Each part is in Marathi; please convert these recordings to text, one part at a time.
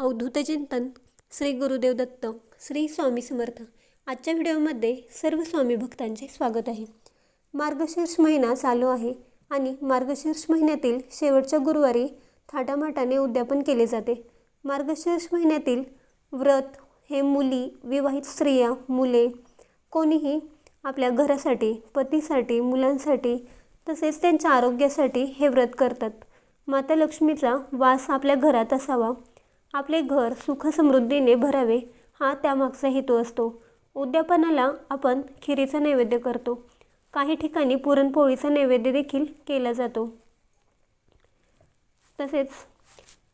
अवधूत चिंतन श्री गुरुदेव दत्त श्री स्वामी समर्थ. आजच्या व्हिडिओमध्ये सर्व स्वामी भक्तांचे स्वागत आहे. मार्गशीर्ष महिना चालू आहे आणि मार्गशीर्ष महिन्यातील शेवटच्या गुरुवारी थाटामाटाने उद्यापन केले जाते. मार्गशीर्ष महिन्यातील व्रत हे मुली विवाहित स्त्रिया मुले कोणीही आपल्या घरासाठी पतीसाठी मुलांसाठी तसेच त्यांच्या आरोग्यासाठी हे व्रत करतात. माता लक्ष्मीचा वास आपल्या घरात असावा. आपले घर सुखसमृद्धीने भरावे हा त्यामागचा हेतू असतो. उद्यापनाला आपण खिरीचा नैवेद्य करतो. काही ठिकाणी पुरणपोळीचा नैवेद्य देखील केला जातो. तसेच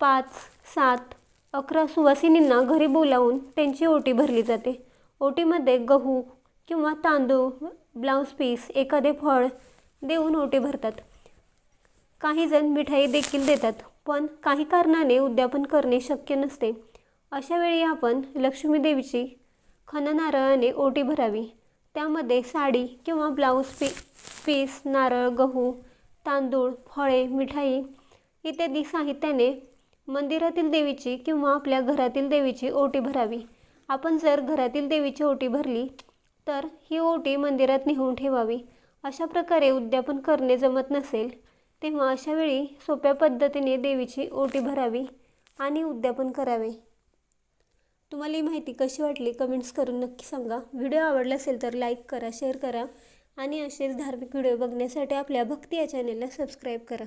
पाच सात अकरा सुवासिनींना घरी बोलावून त्यांची ओटी भरली जाते. ओटीमध्ये गहू किंवा तांदूळ ब्लाऊज पीस एखादे फळ देऊन ओटी भरतात. काही जण मिठाई देखील देतात पण काही कारणाने उद्यापन करणे शक्य नसते. अशा वेळी आपण लक्ष्मीदेवीची खन नारळाने ओटी भरावी. त्यामध्ये साडी किंवा ब्लाऊज पी पीस नारळ गहू तांदूळ फळे मिठाई इत्यादी साहित्याने मंदिरातील देवीची किंवा आपल्या घरातील देवीची ओटी भरावी. आपण जर घरातील देवीची ओटी भरली तर ही ओटी मंदिरात नेऊन ठेवावी. अशा प्रकारे उद्यापन करणे जमत नसेल तेव्हा अशा वेळी सोप्या पद्धतीने देवीची ओटी भरावी आणि उद्यापन करावे. तुम्हाला ही माहिती कशी वाटली कमेंट्स करून नक्की सांगा. व्हिडिओ आवडला असेल तर लाईक करा शेअर करा आणि असेच धार्मिक व्हिडिओ बघण्यासाठी आपल्या भक्ती या चॅनेलला सबस्क्राईब करा.